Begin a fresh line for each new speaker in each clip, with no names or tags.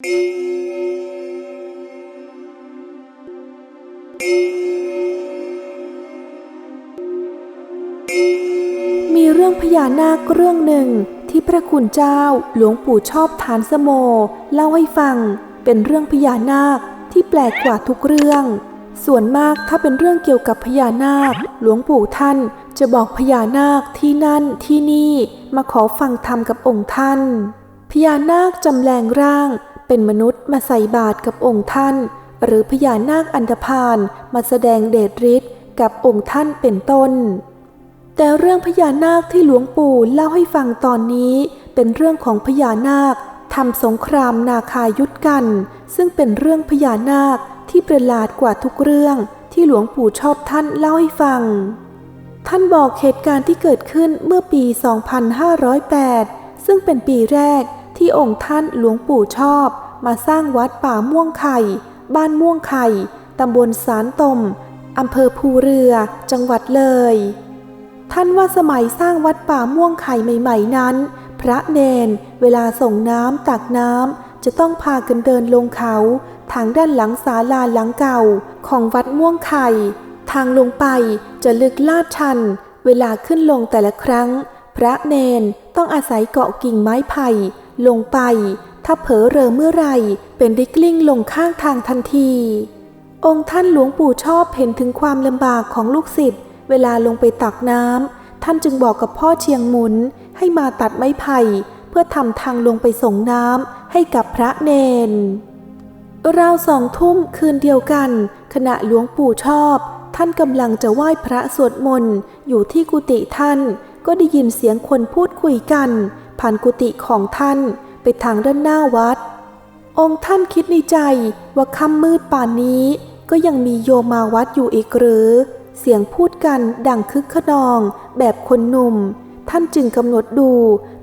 มีเรื่องพญานาคเรื่องหนึ่งที่พระคุณเจ้าหลวงปู่ชอบฐานสโม เล่าให้ฟัง เป็นเรื่องพญานาคที่แปลกกว่าทุกเรื่อง ส่วนมากถ้าเป็นเรื่องเกี่ยวกับพญานาค หลวงปู่ท่านจะบอกพญานาคที่นั่นที่นี่มาขอฟังธรรมกับองค์ท่านพญานาคจำแรงร่าง เป็นมนุษย์มาใส่บาตรกับองค์ท่าน หรือพญานาคอันธพาลมาแสดงเดชฤทธิ์กับองค์ท่านเป็นต้น แต่เรื่องพญานาคที่หลวงปู่เล่าให้ฟังตอนนี้ เป็นเรื่องของพญานาคทำสงครามนาคายุทธกัน ซึ่งเป็นเรื่องพญานาคที่ประหลาดกว่าทุกเรื่องที่หลวงปู่ชอบท่านเล่าให้ฟัง ท่านบอกเหตุการณ์ที่เกิดขึ้นเมื่อปี 2508 ซึ่งเป็นปีแรก ที่องค์ท่านหลวงปู่ชอบ มาสร้างวัดป่าม่วงไข่ บ้านม่วงไข่ ตำบลสารตมอำเภอภูเรือ จังหวัดเลย ท่านว่าสมัยสร้างวัดป่าม่วงไข่ใหม่ ๆ นั้น พระเนน เวลาส่งน้ำตักน้ำจะต้องพากันเดินลงเขา ทางด้านหลังศาลาหลังเก่าของวัดม่วงไข่ ทางลงไปจะลึกลาดชัน เวลาขึ้นลงแต่ละครั้ง พระเนนต้องอาศัยเกาะกิ่งไม้ไผ่ ลงไป ถ้าเผลอเรอเมื่อไรเป็นได้กลิ้งลงข้างทางทันที องค์ท่านหลวงปู่ชอบเห็นถึงความลำบากของลูกศิษย์เวลาลงไปตักน้ำท่านจึงบอกกับพ่อเชียงหมุนให้มาตัดไม้ไผ่ เพื่อทำทางลงไปส่งน้ำให้กับพระเนนราวสองทุ่มคืนเดียวกัน ขณะหลวงปู่ชอบ ท่านกำลังจะไหว้พระสวดมนต์อยู่ที่กุฏิท่าน ก็ได้ยินเสียงคนพูดคุยกัน ผ่านกุฏิของท่านไปทางด้านหน้าวัด องค์ท่านคิดในใจว่าค่ำมืดป่านนี้ ก็ยังมีโยมมาวัดอยู่อีกหรือ เสียงพูดกันดังคึกขนองแบบคนหนุ่ม ท่านจึงกำหนดดู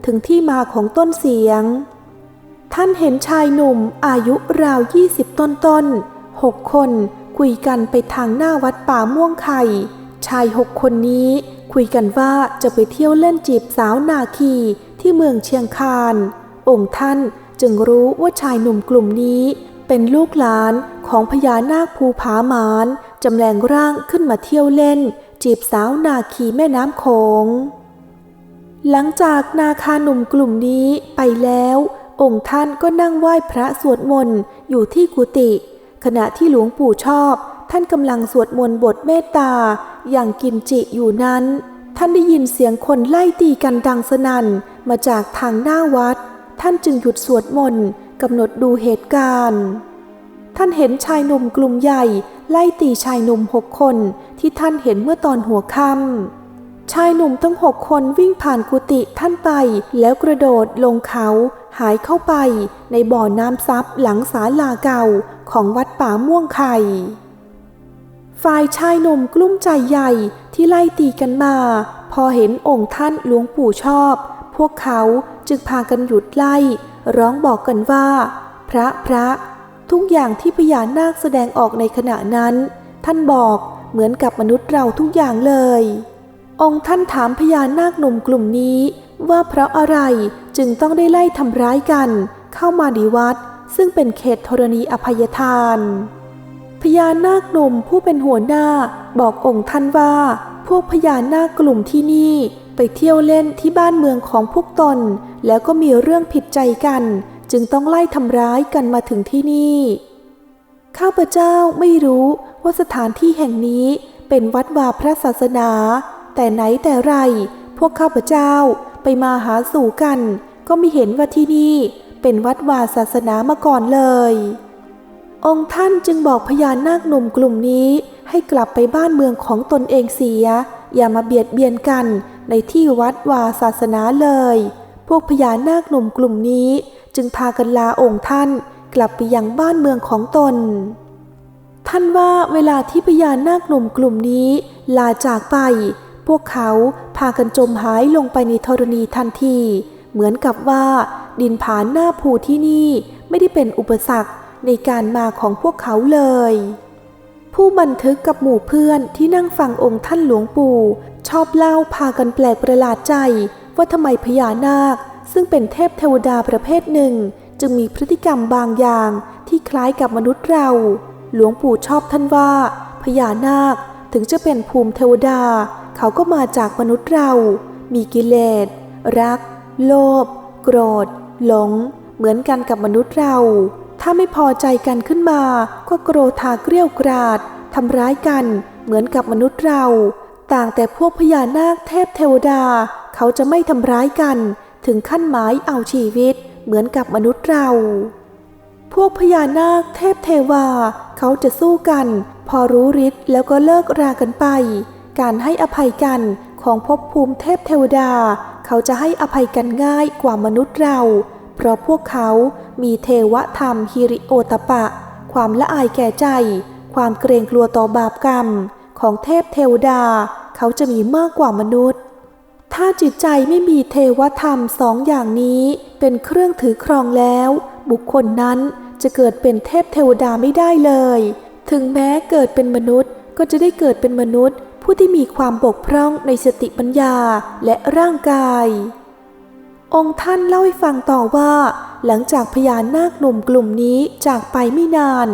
ถึงที่มาของต้นเสียง ท่านเห็นชายหนุ่มอายุราวยี่สิบต้นต้นหกคนคุยกันไปทางหน้าวัดป่าม่วงไข่ ชายหกคนนี้คุยกันว่าจะไปเที่ยวเล่นจีบสาวนาคี ที่เมืองเชียงคาน องค์ท่านจึงรู้ว่าชายหนุ่มกลุ่มนี้ เป็นลูกหลานของพญานาคภูผาหมานจำแรงร่างขึ้นมาเที่ยวเล่น จีบสาวนาคีแม่น้ำโขง หลังจากนาคาหนุ่มกลุ่มนี้ไปแล้ว องค์ท่านก็นั่งไหว้พระสวดมนต์อยู่ที่กุฏิขณะที่หลวงปู่ชอบ ท่านกำลังสวดมนต์บทเมตตาอย่างกินจิอยู่นั้น ท่านได้ยินเสียงคนไล่ตีกันดังสนั่นมาจากทางหน้าวัด ท่านจึงหยุดสวดมนต์กำหนดดูเหตุการณ์ ท่านเห็นชายหนุ่มกลุ่มใหญ่ ไล่ตีชายหนุ่มหกคนที่ท่านเห็นเมื่อตอนหัวค่ำชายหนุ่มทั้งหกคนวิ่งผ่านกุฏิท่านไปแล้วกระโดดลงเขาหายเข้าไปในบ่อน้ำซับหลังศาลาเก่าของวัดป่าม่วงไข่ ฝ่ายชายหนุ่มกลุ้มใจใหญ่ที่ไล่ตีกันมา พอเห็นองค์ท่านหลวงปู่ชอบ พวกเขาจึงพากันหยุดไล่ ร้องบอกกันว่า พระพระ ทุกอย่างที่พญานาคแสดงออกในขณะนั้น ท่านบอกเหมือนกับมนุษย์เราทุกอย่างเลย องค์ท่านถามพญานาคหนุ่มกลุ่มนี้ ว่าเพราะอะไรจึงต้องได้ไล่ทำร้ายกัน เข้ามาในวัด ซึ่งเป็นเขตธรณีอภัยทาน พญานาคหนุ่มผู้เป็นหัวหน้าบอกองค์ท่านว่า พวกพญานาคกลุ่มที่นี่ไปเที่ยวเล่นที่บ้านเมืองของพวกตน แล้วก็มีเรื่องผิดใจกัน จึงต้องไล่ทำร้ายกันมาถึงที่นี่ ข้าพเจ้าไม่รู้ว่าสถานที่แห่งนี้เป็นวัดวาพระศาสนา แต่ไหนแต่ไร พวกข้าพเจ้าไปมาหาสู่กัน ก็ไม่เห็นว่าที่นี่เป็นวัดวาศาสนามาก่อนเลย องค์ท่านจึงบอกพญานาคหนุ่มกลุ่มนี้ให้กลับไปบ้านเมืองของตนเองเสีย อย่ามาเบียดเบียนกันในที่วัดวาศาสนาเลย พวกพญานาคหนุ่มกลุ่มนี้ จึงพากันลาองค์ท่านกลับไปยังบ้านเมืองของตน ท่านว่าเวลาที่พญานาคหนุ่มกลุ่มนี้ลาจากไป พวกเขาพากันจมหายลงไปในธรณีทันที เหมือนกับว่า ดินผานหน้าภูที่นี่ไม่ได้เป็นอุปสรรค ในการมาของพวกเขาเลย ผู้บันทึกกับหมู่เพื่อนที่นั่งฟังองค์ท่านหลวงปู่ ชอบเล่าพากันแปลกประหลาดใจ ว่าทำไมพญานาค ซึ่งเป็นเทพเทวดาประเภทหนึ่ง จึงมีพฤติกรรมบางอย่างที่คล้ายกับมนุษย์เรา หลวงปู่ชอบท่านว่า พญานาคถึงจะเป็นภูมิเทวดา เขาก็มาจากมนุษย์เรา มีกิเลส รัก โลภ โกรธ หลง เหมือนกันกับมนุษย์เรา ถ้าไม่พอใจกันขึ้นมา ก็โกรธาเกรี้ยวกราดทำร้ายกันเหมือนกับมนุษย์เรา ต่างแต่พวกพญานาคเทพเทวดา เขาจะไม่ทำร้ายกัน ถึงขั้นหมายเอาชีวิต เหมือนกับมนุษย์เรา พวกพญานาคเทพเทวา เขาจะสู้กัน พอรู้ฤทธิ์แล้วก็เลิกรากันไป การให้อภัยกันของภพภูมิเทพเทวดา เขาจะให้อภัยกันง่ายกว่ามนุษย์เรา เพราะพวกเขามีเทวธรรมฮิริโอตปะ ความละอายแก่ใจ ความเกรงกลัวต่อบาปกรรม ของเทพเทวดา เขาจะมีมากกว่ามนุษย์ ถ้าจิตใจไม่มีเทวธรรมสองอย่างนี้ เป็นเครื่องถือครองแล้ว บุคคลนั้นจะเกิดเป็นเทพเทวดาไม่ได้เลย ถึงแม้เกิดเป็นมนุษย์ก็จะได้เกิดเป็นมนุษย์ ผู้ที่มีความบกพร่องในสติปัญญาและร่างกาย องค์ท่านเล่าให้ฟังต่อว่า หลังจากพญานาคหนุ่มกลุ่มนี้จากไปไม่นาน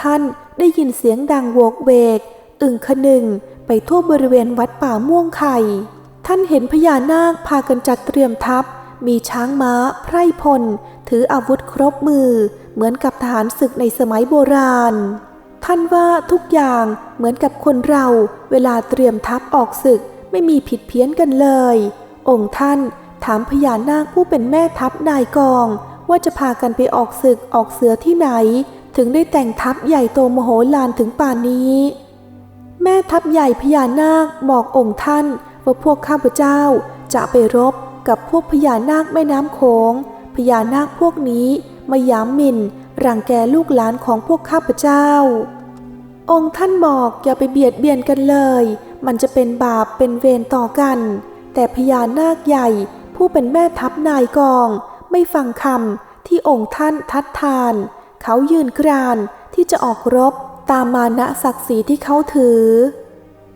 ท่านได้ยินเสียงดังโวกเวก อึ่งคนึงไปทั่วบริเวณวัดป่าม่วงไข่ ท่านเห็นพญานาคพากันจัดเตรียมทัพ มีช้างม้า ไพร่พล ถืออาวุธครบมือ เหมือนกับทหารศึกในสมัยโบราณ ท่านว่าทุกอย่างเหมือนกับคนเรา เวลาเตรียมทัพออกศึกไม่มีผิดเพี้ยนกันเลย องค์ท่าน ถามพญานาคผู้เป็นแม่ทัพนายกอง ว่าจะพากันไปออกศึกออกเสือที่ไหน ถึงได้แต่งทัพใหญ่โตมโหฬารถึงป่านนี้ แม่ทัพใหญ่พญานาคบอกองค์ท่านว่าพวกข้าพเจ้าจะไปรบกับพวกพญานาคแม่น้ำโขงพญานาคพวกนี้มาย้ำมินรังแกลูกหลานของพวกข้าพเจ้า องค์ท่านบอกอย่าไปเบียดเบียนกันเลย มันจะเป็นบาปเป็นเวรต่อกัน แต่พญานาคใหญ่ ผู้เป็นแม่ทัพนายกอง ไม่ฟังคำที่องค์ท่านทัดทาน เขายืนกรานที่จะออกรบตามมานะศักดิ์ศรีที่เขาถือ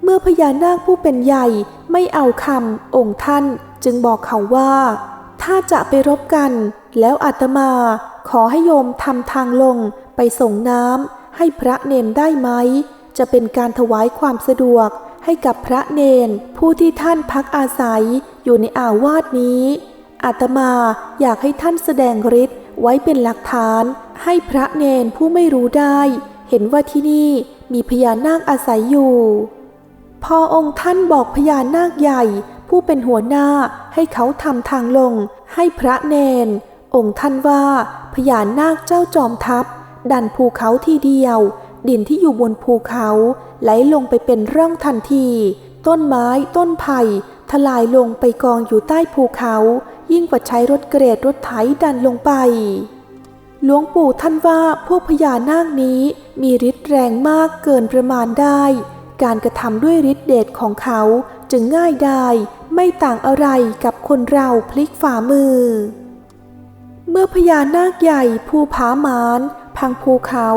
เมื่อพญานาคผู้เป็นใหญ่ไม่เอาคำองค์ท่านจึงบอกเขาว่า ถ้าจะไปรบกัน แล้วอาตมาขอให้โยมทำทางลงไปส่งน้ำให้พระเนนได้ไหม จะเป็นการถวายความสะดวกให้กับพระเนนผู้ที่ท่านพักอาศัย อยู่ในอาวาสนี้อาตมาอยากให้ท่านแสดงฤทธิ์ไว้เป็นหลักฐาน ให้พระเนนผู้ไม่รู้ได้ เห็นว่าที่นี่มีพญานาคอาศัยอยู่ พอองค์ท่านบอกพญานาคใหญ่ ผู้เป็นหัวหน้าให้เขาทำทางลง ให้พระเนน องค์ท่านว่าพญานาคเจ้าจอมทัพ ดันภูเขาทีเดียว ดินที่อยู่บนภูเขา ไหลลงไปเป็นร่องทันที ต้นไม้ต้นไผ่ ทลายลงไปกองอยู่ใต้ภูเขา ยิ่งกว่าใช้รถเกรดรถไถดันลงไป หลวงปู่ท่านว่าพวกพญานาคนี้มีฤทธิ์แรงมากเกินประมาณได้ การกระทำด้วยฤทธิ์เดชของเขาจึงง่ายได้ไม่ต่างอะไรกับคนเราพลิกฝ่ามือ เมื่อพญานาคใหญ่ภูผาหมานพังภูเขา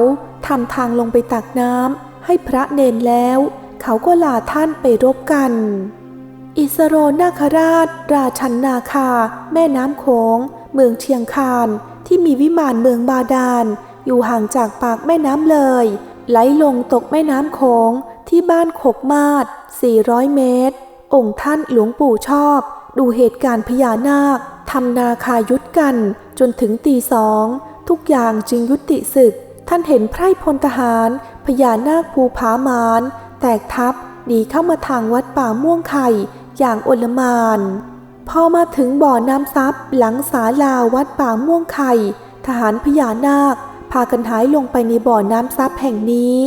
ทำทางลงไปตักน้ำให้พระเนนแล้ว เขาก็ลาท่านไปรบกัน อิสโรนาคราช ราชันนาคา แม่น้ำโขง เมืองเชียงคาน ที่มีวิมานเมืองบาดาล อยู่ห่างจากปากแม่น้ำเลย ไหลลงตกแม่น้ำโขงที่บ้านขบมาศ 400 เมตร องค์ท่านหลวงปู่ชอบ ดูเหตุการณ์พญานาคทำนาคายุทธกันจนถึงตีสอง ทุกอย่างจึงยุติศึก ท่านเห็นไพร่พลทหารพญานาคภูผามาน แตกทัพหนีเข้ามาทางวัดป่าม่วงไข่ อย่างโอลมานพอมาถึงบ่อน้ำซับหลังศาลาวัดป่าม่วงไข่ ทหารพญานาค พากันหายลงไปในบ่อน้ำซับแห่งนี้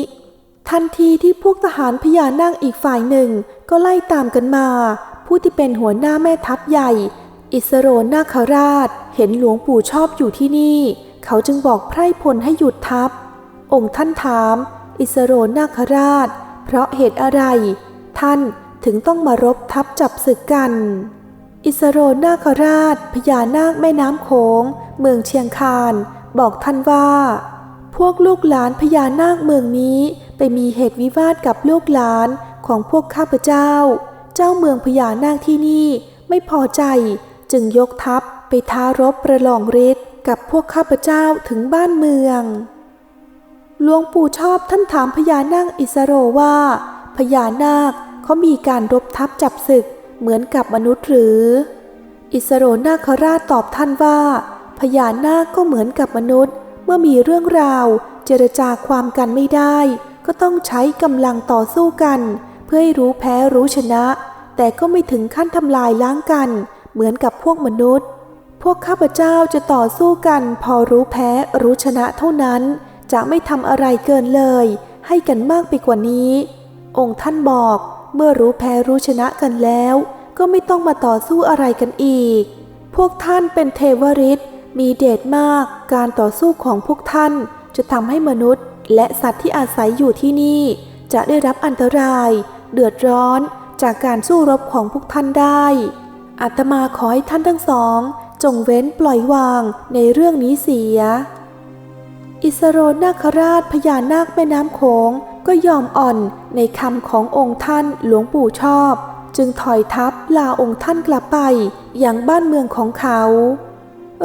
ทันทีที่พวกทหารพญานาคอีกฝ่ายหนึ่งก็ไล่ตามกันมา ผู้ที่เป็นหัวหน้าแม่ทัพใหญ่ อิสโรนาคราช เห็นหลวงปู่ชอบอยู่ที่นี่ เขาจึงบอกไพร่พลให้หยุดทัพ องค์ท่านถาม อิสโรนาคราช เพราะเหตุอะไร ท่าน ถึงต้องมารบทัพจับศึกกัน อิสโรนาคราชพญานาคแม่น้ำโขง เมืองเชียงคาน บอกท่านว่า พวกลูกหลานพญานาคเมืองนี้ไปมีเหตุวิวาทกับลูกหลานของพวกข้าพเจ้า เจ้าเมืองพญานาคที่นี่ไม่พอใจจึงยกทัพไปท้ารบประลองฤทธิ์กับพวกข้าพเจ้าถึงบ้านเมืองหลวงปู่ชอบท่านถามพญานาคอิสโรว่า พญานาค เขามีการรบทับจับศึกเหมือนกับมนุษย์หรือ อิสโรนาคราชตอบท่านว่า พญานาคก็เหมือนกับมนุษย์ เมื่อมีเรื่องราว เจรจาความกันไม่ได้ ก็ต้องใช้กำลังต่อสู้กัน เพื่อให้รู้แพ้รู้ชนะ แต่ก็ไม่ถึงขั้นทำลายล้างกัน เหมือนกับพวกมนุษย์ พวกข้าพเจ้าจะต่อสู้กัน พอรู้แพ้รู้ชนะเท่านั้น จะไม่ทำอะไรเกินเลย ให้กันมากไปกว่านี้ องค์ท่านบอก เมื่อรู้แพ้รู้ชนะกันแล้ว ก็ไม่ต้องมาต่อสู้อะไรกันอีก พวกท่านเป็นเทวริษมีเดชมาก การต่อสู้ของพวกท่าน จะทำให้มนุษย์ และสัตว์ที่อาศัยอยู่ที่นี่ จะได้รับอันตราย เดือดร้อนจากการสู้รบของพวกท่านได้อาตมาขอให้ท่านทั้งสอง จงเว้นปล่อยวางในเรื่องนี้เสีย อิสโรนาคราชพญานาคแม่น้ำโขง ก็ยอมอ่อนในคำขององค์ท่านหลวงปู่ชอบ จึงถอยทัพลาองค์ท่านกลับไปอย่างบ้านเมืองของเขา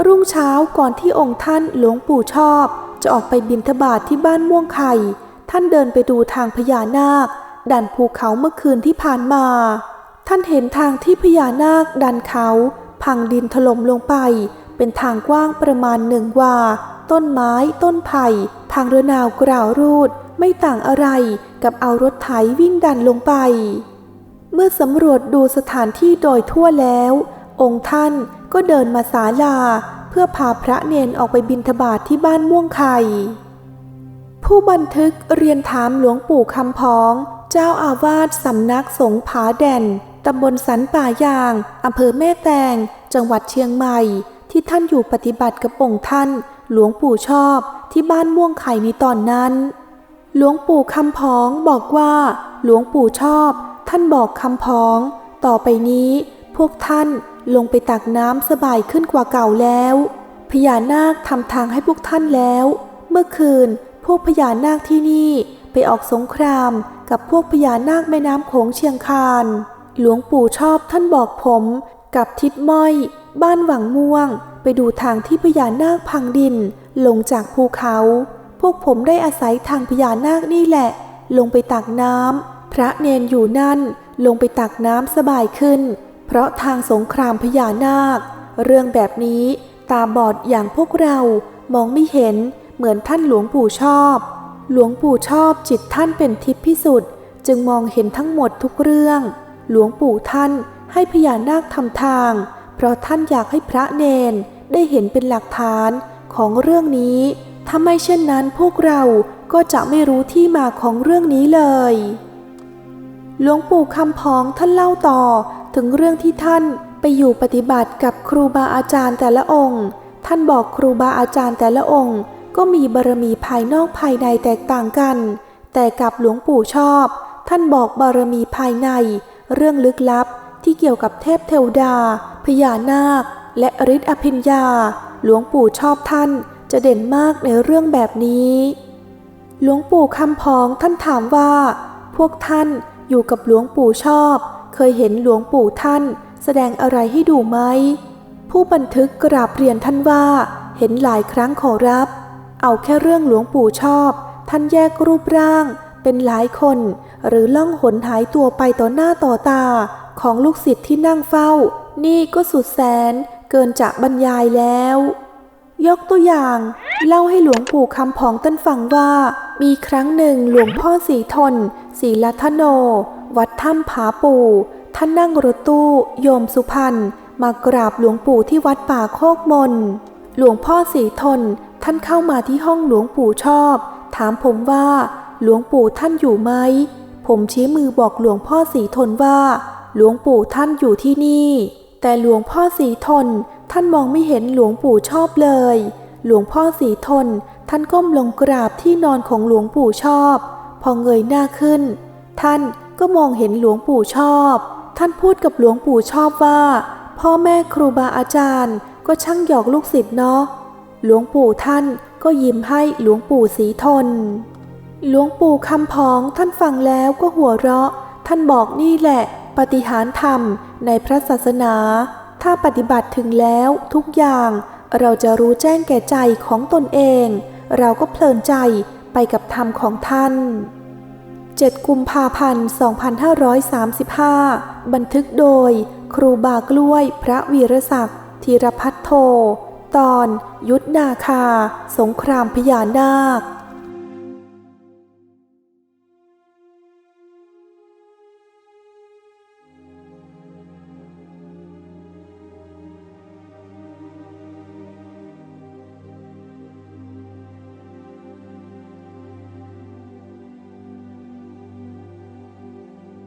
รุ่งเช้าก่อนที่องค์ท่านหลวงปู่ชอบ จะออกไปบินทบาทที่บ้านม่วงไข่ ท่านเดินไปดูทางพญานาค ดันภูเขาเมื่อคืนที่ผ่านมา ท่านเห็นทางที่พญานาคดันเขา พังดินถล่มลงไป เป็นทางกว้างประมาณหนึ่งวาต้นไม้ต้นไผ่ ทางเรือนาวกล่าวรูด ไม่ต่างอะไรกับเอารถไถวิ่งดันลงไป เมื่อสำรวจดูสถานที่โดยทั่วแล้ว องค์ท่านก็เดินมาศาลาเพื่อพาพระเนนออกไปบิณฑบาตทที่บ้านม่วงไข่ ผู้บันทึกเรียนถามหลวงปู่คำพอง เจ้าอาวาสสำนักสงฆ์ผาแด่นตำบลสันป่ายางอำเภอแม่แตง จังหวัดเชียงใหม่ ที่ท่านอยู่ปฏิบัติกับองค์ท่าน หลวงปู่ชอบที่บ้านม่วงไข่ในตอนนั้น หลวงปู่คำพองบอกว่า หลวงปู่ชอบ ท่านบอกคำพอง ต่อไปนี้ พวกท่านลงไปตักน้ำสบายขึ้นกว่าเก่าแล้ว พญานาคทำทางให้พวกท่านแล้ว เมื่อคืนพวกพญานาคที่นี่ไปออกสงครามกับพวกพญานาคแม่น้ำโขงเชียงคาน หลวงปู่ชอบท่านบอกผม กับทิดม้อย บ้านหวังม่วง ไปดูทางที่พญานาคพังดินลงจากภูเขา พวกผมได้อาศัยทางพญานาคนี่แหละ ลงไปตักน้ำพระเนนอยู่นั่นลงไปตักน้ำสบายขึ้น เพราะทางสงครามพญานาค เรื่องแบบนี้ตาบอดอย่างพวกเรามองไม่เห็นเหมือนท่านหลวงปู่ชอบ หลวงปู่ชอบจิตท่านเป็นทิพย์พิสุทธิ์จึงมองเห็นทั้งหมดทุกเรื่อง หลวงปู่ท่านให้พญานาคทำทาง เพราะท่านอยากให้พระเนนได้เห็นเป็นหลักฐานของเรื่องนี้ ถ้าไม่เช่นนั้นพวกเราก็จะไม่รู้ที่มาของเรื่องนี้เลย หลวงปู่คำพองท่านเล่าต่อถึงเรื่องที่ท่านไปอยู่ปฏิบัติกับครูบาอาจารย์แต่ละองค์ ท่านบอกครูบาอาจารย์แต่ละองค์ ก็มีบารมีภายนอกภายในแตกต่างกัน แต่กับหลวงปู่ชอบ ท่านบอกบารมีภายใน เรื่องลึกลับที่เกี่ยวกับเทพเทวดา พญานาค และฤทธิ์อภิญญา หลวงปู่ชอบท่าน จะเด่นมากในเรื่องแบบนี้ หลวงปู่คำพองท่านถามว่า พวกท่านอยู่กับหลวงปู่ชอบ เคยเห็นหลวงปู่ท่าน แสดงอะไรให้ดูไหม ผู้บันทึกกราบเรียนท่านว่า เห็นหลายครั้งขอรับ เอาแค่เรื่องหลวงปู่ชอบ ท่านแยกรูปร่าง เป็นหลายคน หรือล่องหนหายตัวไปต่อหน้าต่อตา ของลูกศิษย์ที่นั่งเฝ้า นี่ก็สุดแสนเกินจากบรรยายแล้ว ยกตัวอย่าง เล่าให้หลวงปู่คำพองต้นฟังว่า มีครั้งหนึ่งหลวงพ่อสีทนศีลัทโน วัดถ้ำผาปู่ ท่านนั่งรถตู้ โยมสุพรรณมากราบหลวงปู่ที่วัดป่าโคกมน หลวงพ่อสีทน ท่านเข้ามาที่ห้องหลวงปู่ชอบ ถามผมว่า หลวงปู่ท่านอยู่ไหม ผมชี้มือบอกหลวงพ่อสีทนว่า หลวงปู่ท่านอยู่ที่นี่ แต่หลวงพ่อสีทน ท่านมองไม่เห็นหลวงปู่ชอบเลย หลวงพ่อสีทน ท่านก้มลงกราบที่นอนของหลวงปู่ชอบ พอเงยหน้าขึ้น ท่านก็มองเห็นหลวงปู่ชอบ ท่านพูดกับหลวงปู่ชอบว่า พ่อแม่ครูบาอาจารย์ ก็ช่างหยอกลูกศิษย์เนาะ หลวงปู่ท่านก็ยิ้มให้หลวงปู่สีทน หลวงปู่คำพองท่านฟังแล้วก็หัวเราะ ท่านบอกนี่แหละ ปฏิหารธรรมในพระศาสนา ถ้าปฏิบัติถึงแล้วทุกอย่างเราจะรู้แจ้งแก่ใจของตนเอง เราก็เพลินใจไปกับธรรมของท่าน 7 กุมภาพันธ์ 2535 บันทึกโดย ครูบากล้วยพระวีรศักดิ์ธีรพัฒโท ตอน ยุทธนาคา สงครามพญานาค